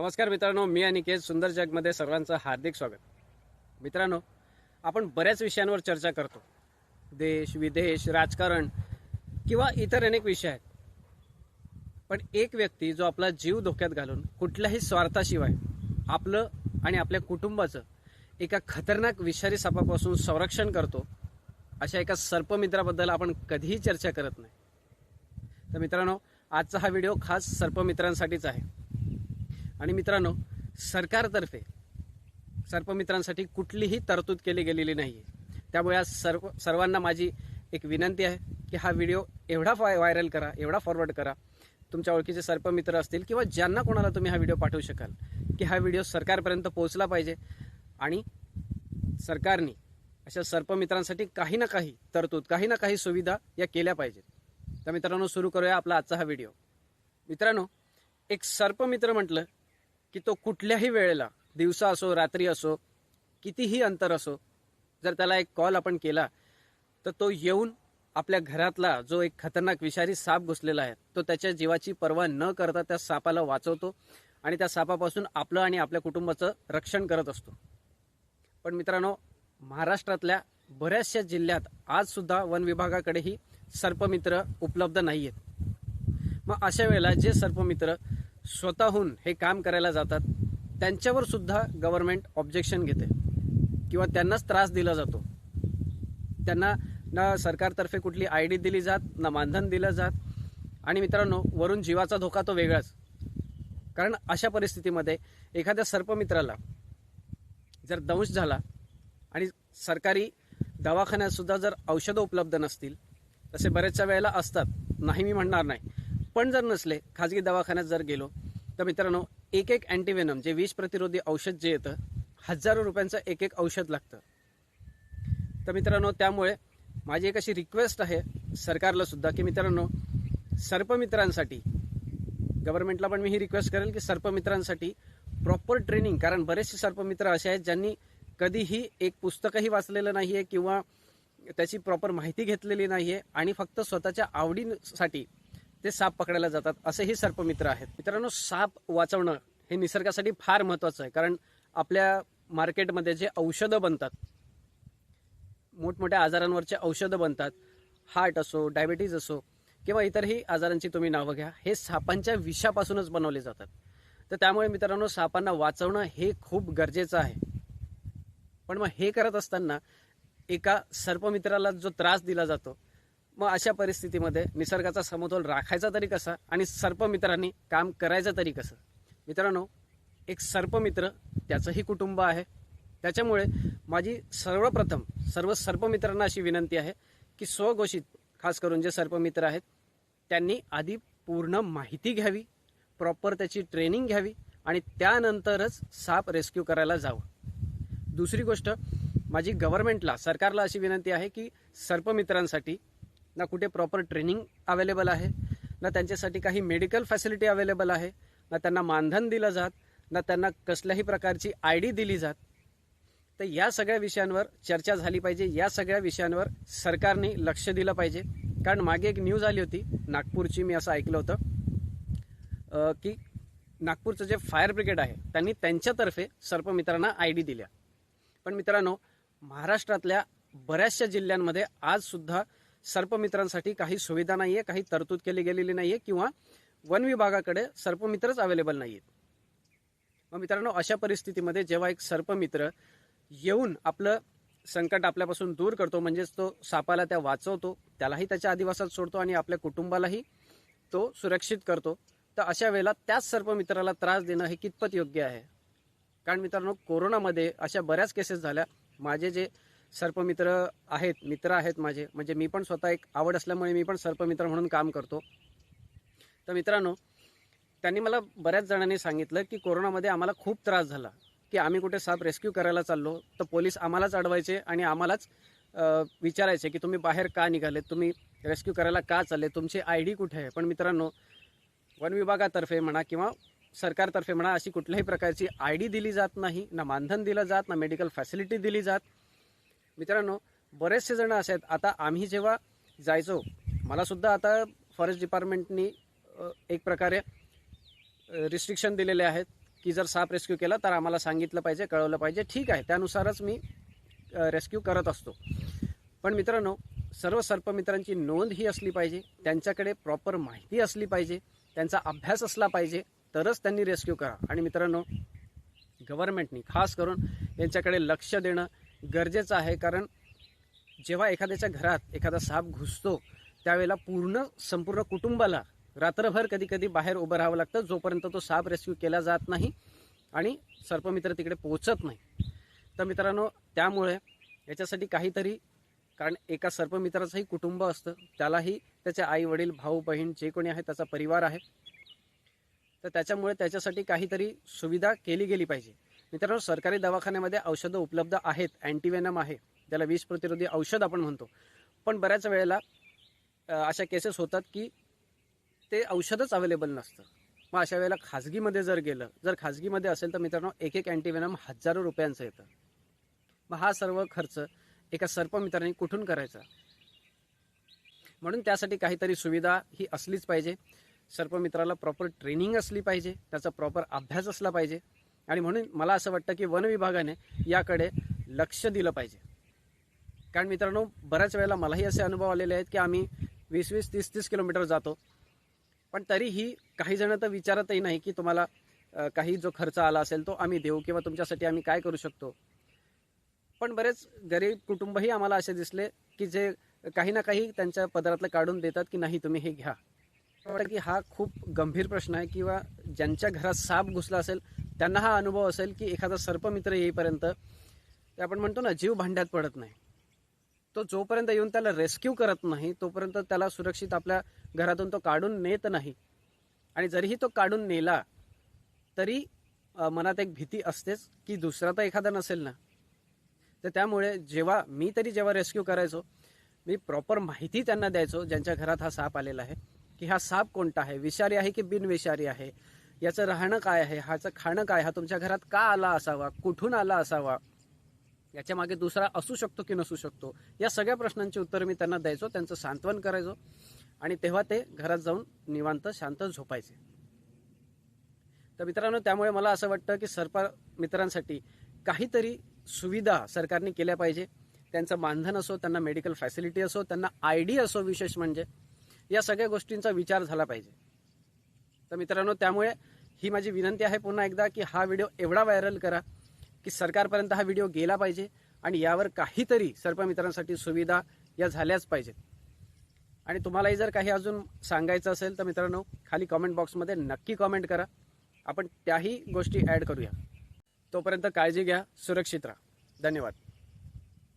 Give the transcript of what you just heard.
नमस्कार मित्रांनो मी अनिकेत सुंदर जगमध्ये सर्वांचं हार्दिक स्वागत. मित्रांनो आपण बऱ्याच विषयांवर चर्चा करतो. देश विदेश राजकारण किंवा इतर अनेक विषय आहेत. पण एक व्यक्ती जो आपला जीव धोक्यात घालून कुठल्याही स्वार्थाशिवाय आपलं आणि आपल्या कुटुंबाचं एका खतरनाक विषारी सापापासून संरक्षण करतो अशा एका सर्पमित्राबद्दल आपण कधीही चर्चा करत नाही. तर मित्रांनो आजचा हा व्हिडिओ खास सर्पमित्रांसाठीच आहे. आणि मित्रांनो सरकारतर्फे सर्पमित्रांसाठी कुठलीही तरतूद केली गेलेली नाही आहे त्यामुळे आज सर्व सर्वांना माझी एक विनंती आहे की हा व्हिडिओ एवढा फाय व्हायरल करा एवढा फॉरवर्ड करा. तुमच्या ओळखीचे सर्पमित्र असतील किंवा ज्यांना कोणाला तुम्ही हा व्हिडिओ पाठवू शकाल की हा व्हिडिओ सरकारपर्यंत पोहोचला पाहिजे. आणि सरकारने अशा सर्पमित्रांसाठी काही ना काही तरतूद काही ना काही सुविधा या केल्या पाहिजेत. तर मित्रांनो सुरू करूया आपला आजचा हा व्हिडिओ. मित्रांनो एक सर्पमित्र म्हटलं की तो कुठल्याही वेळेला दिवसा असो रात्री असो कितीही अंतर असो जर त्याला एक कॉल आपण केला तर तो येऊन आपल्या घरातला जो एक खतरनाक विषारी साप घुसलेला आहे तो त्याच्या जीवाची पर्वा न करता त्या सापाला वाचवतो आणि त्या सापापासून आपलं आणि आपल्या कुटुंबाचं रक्षण करत असतो. पण मित्रांनो महाराष्ट्रातल्या बऱ्याचशा जिल्ह्यात आज सुद्धा वन विभागाकडेही सर्पमित्र उपलब्ध नाही आहेत मग अशा वेळेला जे सर्पमित्र स्वतःहून हे काम करायला जातात त्यांच्यावर सुद्धा गव्हर्नमेंट ऑब्जेक्शन घेते. किंवा त्यांनाच त्रास दिला जातो. त्यांना ना सरकारतर्फे कुठली आय डी दिली जात ना मानधन दिलं जात. आणि मित्रांनो वरून जीवाचा धोका तो वेगळाच. कारण अशा परिस्थितीमध्ये एखाद्या सर्पमित्राला जर दंश झाला आणि सरकारी दवाखान्यात सुद्धा जर औषधं उपलब्ध नसतील तसे बऱ्याचशा वेळेला असतात. नाही मी म्हणणार नाही. पण जर नसले खाजगी दवाखान्यात जर गेलो तर मित्रांनो एक एक अँटीवेनम जे विष प्रतिरोधी औषध जे येतं हजारो रुपयांचं एक एक औषध लागतं. तर मित्रांनो त्यामुळे माझी एक अशी रिक्वेस्ट आहे सरकारला सुद्धा की मित्रांनो सर्पमित्रांसाठी गव्हर्नमेंटला पण मी ही रिक्वेस्ट करेल की सर्पमित्रांसाठी प्रॉपर ट्रेनिंग कारण बरेचसे सर्पमित्र असे आहेत ज्यांनी कधीही एक पुस्तकही वाचलेलं नाही आहे किंवा त्याची प्रॉपर माहिती घेतलेली नाही आहे आणि फक्त स्वतःच्या आवडीसाठी ते साप पकडायला जातात असेही सर्पमित्र आहेत. मित्रांनो साप वाचवणं हे निसर्गासाठी फार महत्त्वाचं आहे कारण आपल्या मार्केटमध्ये जे औषधं बनतात मोठमोठ्या आजारांवरचे औषधं बनतात हार्ट असो डायबिटीज असो किंवा इतरही आजारांची तुम्ही नावं घ्या हे सापांच्या विषापासूनच बनवले जातात. तर त्यामुळे मित्रांनो सापांना वाचवणं हे खूप गरजेचं आहे. पण मग हे करत असताना एका सर्पमित्राला जो त्रास दिला जातो मग अशा परिस्थितीमध्ये निसर्गाचा समतोल राखायचा तरी कसा आणि सर्पमित्रांनी काम करायचं तरी कसं? मित्रांनो एक सर्पमित्र त्याचंही कुटुंब आहे. त्याच्यामुळे माझी सर्वप्रथम सर्व सर्पमित्रांना अशी विनंती आहे की स्वघोषित खास करून जे सर्पमित्र आहेत त्यांनी आधी पूर्ण माहिती घ्यावी प्रॉपर त्याची ट्रेनिंग घ्यावी आणि त्यानंतरच साप रेस्क्यू करायला जावं. दुसरी गोष्ट माझी गव्हर्नमेंटला सरकारला अशी विनंती आहे की सर्पमित्रांसाठी ना कुठे प्रॉपर ट्रेनिंग अवेलेबल आहे ना त्यांच्यासाठी काही मेडिकल फॅसिलिटी अवेलेबल आहे ना त्यांना मानधन दिलं जात ना त्यांना कसल्याही प्रकारची आय डी दिली जात. तर या सगळ्या विषयांवर चर्चा झाली पाहिजे. या सगळ्या विषयांवर सरकारने लक्ष दिलं पाहिजे. कारण मागे एक न्यूज आली होती नागपूरची मी असं ऐकलं होतं की नागपूरचं जे फायर ब्रिगेड आहे त्यांनी त्यांच्यातर्फे सर्पमित्रांना आय डी दिल्या. पण मित्रांनो महाराष्ट्रातल्या बऱ्याचशा जिल्ह्यांमध्ये आज सुद्धा सर्पमित्रांसाठी काही सुविधा नाही आहे काही तरतूद केली गेलेली नाही आहे किंवा वन विभागाकडे सर्पमित्रच अवेलेबल नाही आहेत मग मित्रांनो अशा परिस्थितीमध्ये जेव्हा एक सर्पमित्र येऊन आपलं संकट आपल्यापासून दूर करतो म्हणजेच तो सापाला त्या वाचवतो त्यालाही त्याच्या आदिवासात सोडतो आणि आपल्या कुटुंबालाही तो सुरक्षित करतो तर अशा वेळेला त्याच सर्पमित्राला त्रास देणं हे कितपत योग्य आहे? कारण मित्रांनो कोरोनामध्ये अशा बऱ्याच केसेस झाल्या. माझे जे सर्पमित्र आहेत मित्र आहेत माझे. म्हणजे मी पण स्वतः एक आवड असल्यामुळे मी पण सर्पमित्र म्हणून काम करतो. तर मित्रांनो त्यांनी मला बऱ्याच जणांनी सांगितलं की कोरोनामध्ये आम्हाला खूप त्रास झाला की आम्ही कुठे साप रेस्क्यू करायला चाललो तर पोलीस आम्हालाच अडवायचे आणि आम्हालाच विचारायचे की तुम्ही बाहेर का निघाले तुम्ही रेस्क्यू करायला का चालले तुमची आय डी कुठे आहे? पण मित्रांनो वन विभागातर्फे म्हणा किंवा सरकारतर्फे म्हणा अशी कुठल्याही प्रकारची आय डी दिली जात नाही ना मानधन दिलं जात ना मेडिकल फॅसिलिटी दिली जात. मित्रांनो बरेचसे जण असे आहेत. आता आम्ही जेव्हा जायचो मलासुद्धा आता फॉरेस्ट डिपार्टमेंटनी एक प्रकारे रिस्ट्रिक्शन दिलेले आहेत की जर साप रेस्क्यू केला तर आम्हाला सांगितलं पाहिजे कळवलं पाहिजे. ठीक आहे त्यानुसारच मी रेस्क्यू करत असतो. पण मित्रांनो सर्व सर्पमित्रांची नोंद ही असली पाहिजे त्यांच्याकडे प्रॉपर माहिती असली पाहिजे त्यांचा अभ्यास असला पाहिजे तरच त्यांनी रेस्क्यू करा. आणि मित्रांनो गव्हर्नमेंटनी खास करून यांच्याकडे लक्ष देणं गरजेचं आहे कारण जेव्हा एखाद्याच्या घरात एखादा साप घुसतो त्यावेळेला पूर्ण संपूर्ण कुटुंबाला रात्रभर कधी कधी बाहेर उभं राहावं लागतं जोपर्यंत तो साप रेस्क्यू केला जात नाही आणि सर्पमित्र तिकडे पोहोचत नाही. तर मित्रांनो त्यामुळे याच्यासाठी काहीतरी कारण एका सर्पमित्राचंही कुटुंब असतं त्यालाही त्याचे आई वडील भाऊ बहीण जे कोणी आहे त्याचा परिवार आहे. तर त्याच्यामुळे त्याच्यासाठी काहीतरी सुविधा केली गेली पाहिजे. मित्रांनो सरकारी दवाखान्यामध्ये औषधं उपलब्ध आहेत अँटीवेनम आहे. त्याला विष प्रतिरोधी औषध आपण म्हणतो. पण बऱ्याच वेळेला अशा केसेस होतात की ते औषधच अवेलेबल नसतं. मग अशा वेळेला खाजगीमध्ये जर गेलं जर खाजगीमध्ये असेल तर मित्रांनो एक एक अँटीवेनम हजारो रुपयांचं येतं. मग हा सर्व खर्च एका सर्पमित्राने कुठून करायचा? म्हणून त्यासाठी काहीतरी सुविधा ही असलीच पाहिजे. सर्पमित्राला प्रॉपर ट्रेनिंग असली पाहिजे. त्याचा प्रॉपर अभ्यास असला पाहिजे. आणि म्हणून मला असं वाटतं की वन विभागाने याकडे लक्ष दिलं पाहिजे. कारण मित्रांनो बऱ्याच वेळेला मलाही असे अनुभव आलेले आहेत की आम्ही वीस वीस तीस तीस किलोमीटर जातो. पण तरीही काही जण तर विचारतही नाही की तुम्हाला काही जो खर्च आला असेल तो आम्ही देऊ किंवा तुमच्यासाठी आम्ही काय करू शकतो. पण बरेच गरीब कुटुंबही आम्हाला असे दिसले की जे काही ना काही त्यांच्या पदरातलं काढून देतात की नाही तुम्ही हे घ्या. की हा खूप गंभीर प्रश्न आहे किंवा ज्यांच्या घरात साप घुसला असेल त्यांना हा अनुभव असेल की एखादा सर्पमित्र येईपर्यंत ते आपण म्हणतो ना जीव भांड्यात पडत नाही. तो जोपर्यंत येऊन त्याला रेस्क्यू करत नाही तोपर्यंत त्याला सुरक्षित आपल्या घरातून तो काढून नेत नाही. आणि जरीही तो काढून नेला तरी मनात एक भीती असतेच की दुसरा तर एखादा नसेल ना. तर त्यामुळे जेव्हा मी तरी जेव्हा रेस्क्यू करायचो मी प्रॉपर माहिती त्यांना द्यायचो ज्यांच्या घरात हा साप आलेला आहे की हा साप कोणता आहे? विषारी आहे की बिनविषारी आहे? याचं राहणं काय आहे? ह्याचं खाणं काय? हा तुमच्या घरात का आला असावा? कुठून आला असावा? याच्या मागे दुसरा असू शकतो की नसू शकतो? या सगळ्या प्रश्नांची उत्तरं मी त्यांना द्यायचो त्यांचं सांत्वन करायचो आणि तेव्हा ते घरात जाऊन निवांत शांत झोपायचे. तर मित्रांनो त्यामुळे मला असं वाटतं की सर्प मित्रांसाठी काहीतरी सुविधा सरकारने केल्या पाहिजे. त्यांचं मानधन असो त्यांना मेडिकल फॅसिलिटी असो त्यांना आय डी असो विशेष म्हणजे या सगळ्या गोष्टींचा विचार झाला पाहिजे. तर मित्रांनो त्यामुळे ही माझी विनंती आहे पुन्हा एकदा की हा व्हिडिओ एवढा व्हायरल करा की सरकारपर्यंत हा व्हिडिओ गेला पाहिजे आणि यावर काहीतरी सर्पमित्रांसाठी सुविधा या झाल्याच पाहिजेत. आणि तुम्हालाही जर काही अजून सांगायचं असेल तर मित्रांनो खाली कॉमेंट बॉक्समध्ये नक्की कॉमेंट करा. आपण त्याही गोष्टी ॲड करूया. तोपर्यंत काळजी घ्या सुरक्षित राहा. धन्यवाद.